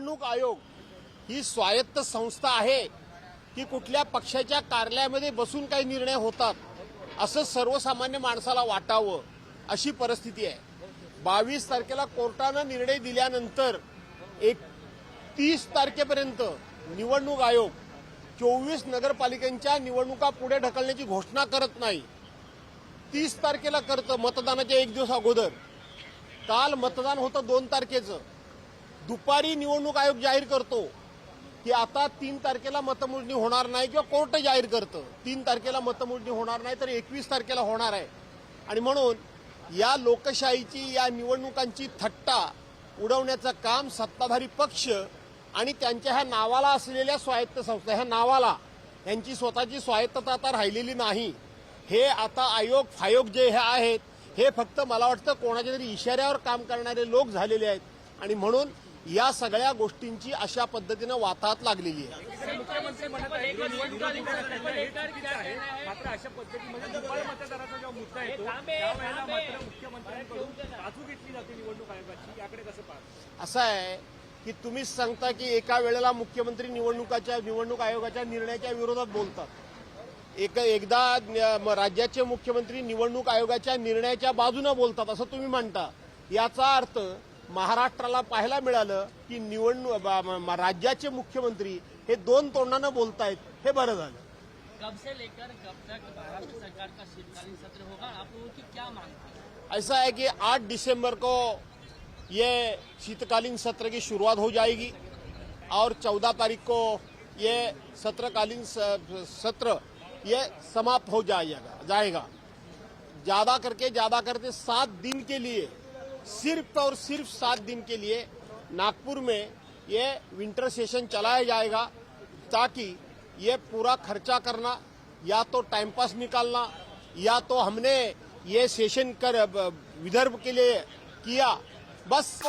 निवडणूक आयोग ही स्वायत्त संस्था आहे की कुठल्या पक्षाच्या कार्यालयामध्ये बसून काही निर्णय होतात असं सर्वसामान्य माणसाला वाटावं अशी परिस्थिती आहे. बावीस तारखेला कोर्टानं निर्णय दिल्यानंतर एक तीस तारखेपर्यंत निवडणूक आयोग चोवीस नगरपालिकांच्या निवडणुका पुढे ढकलण्याची घोषणा करत नाही. तीस तारखेला करतं मतदानाच्या एक दिवस अगोदर. काल मतदान होतं दोन तारखेचं. दुपारी निवडणूक आयोग जाहीर करतो की आता तीन तारखेला मतमोजणी होणार नाही किंवा कोर्ट जाहीर करतं. तीन तारखेला मतमोजणी होणार नाही तर एकवीस तारखेला होणार आहे. आणि म्हणून या लोकशाहीची या निवडणुकांची थट्टा उडवण्याचं काम सत्ताधारी पक्ष आणि त्यांच्या ह्या नावाला असलेल्या स्वायत्त संस्था ह्या नावाला यांची स्वतःची स्वायत्तता आता राहिलेली नाही. हे आता आयोग फायोग जे हे आहेत हे फक्त मला वाटतं कोणाच्या तरी इशाऱ्यावर काम करणारे लोक झालेले आहेत. आणि म्हणून या सगळ्या गोष्टींची अशा पद्धतीनं वाताहत लागलेली आहे. हे असं आहे की तुम्हीच सांगता की एका वेळेला मुख्यमंत्री निवडणुकाच्या निवडणूक आयोगाच्या निर्णयाच्या विरोधात बोलतात. एक एकदा राज्याचे मुख्यमंत्री निवडणूक आयोगाच्या निर्णयाच्या बाजूनं बोलतात असं तुम्ही म्हणता. याचा अर्थ महाराष्ट्राला पाहायला मिळालं की निवडणूक म- राज्याचे मुख्यमंत्री हे दोन तोंडानं बोलतायत हे बरं झालं. कब से लेकर कब तक महाराष्ट्र सरकार का शीतकालीन सत्र होगा? आप लोगों की क्या मांग ऐसा है कि 8 दिसंबर को ये शीतकालीन सत्र की शुरुआत हो जाएगी और 14 तारीख को ये सत्रकालीन सत्र ये समाप्त हो जाएगा जाएगा। ज़्यादा करके ज़्यादा करके सात दिन के लिए सिर्फ़ और सिर्फ़ सात दिन के लिए नागपुर में ये विंटर सेशन चलाया जाएगा ताकि ये पूरा खर्चा करना, या तो टाइम पास निकालना, या तो हमने ये सेशन कर, विदर्भ के लिए किया। बस।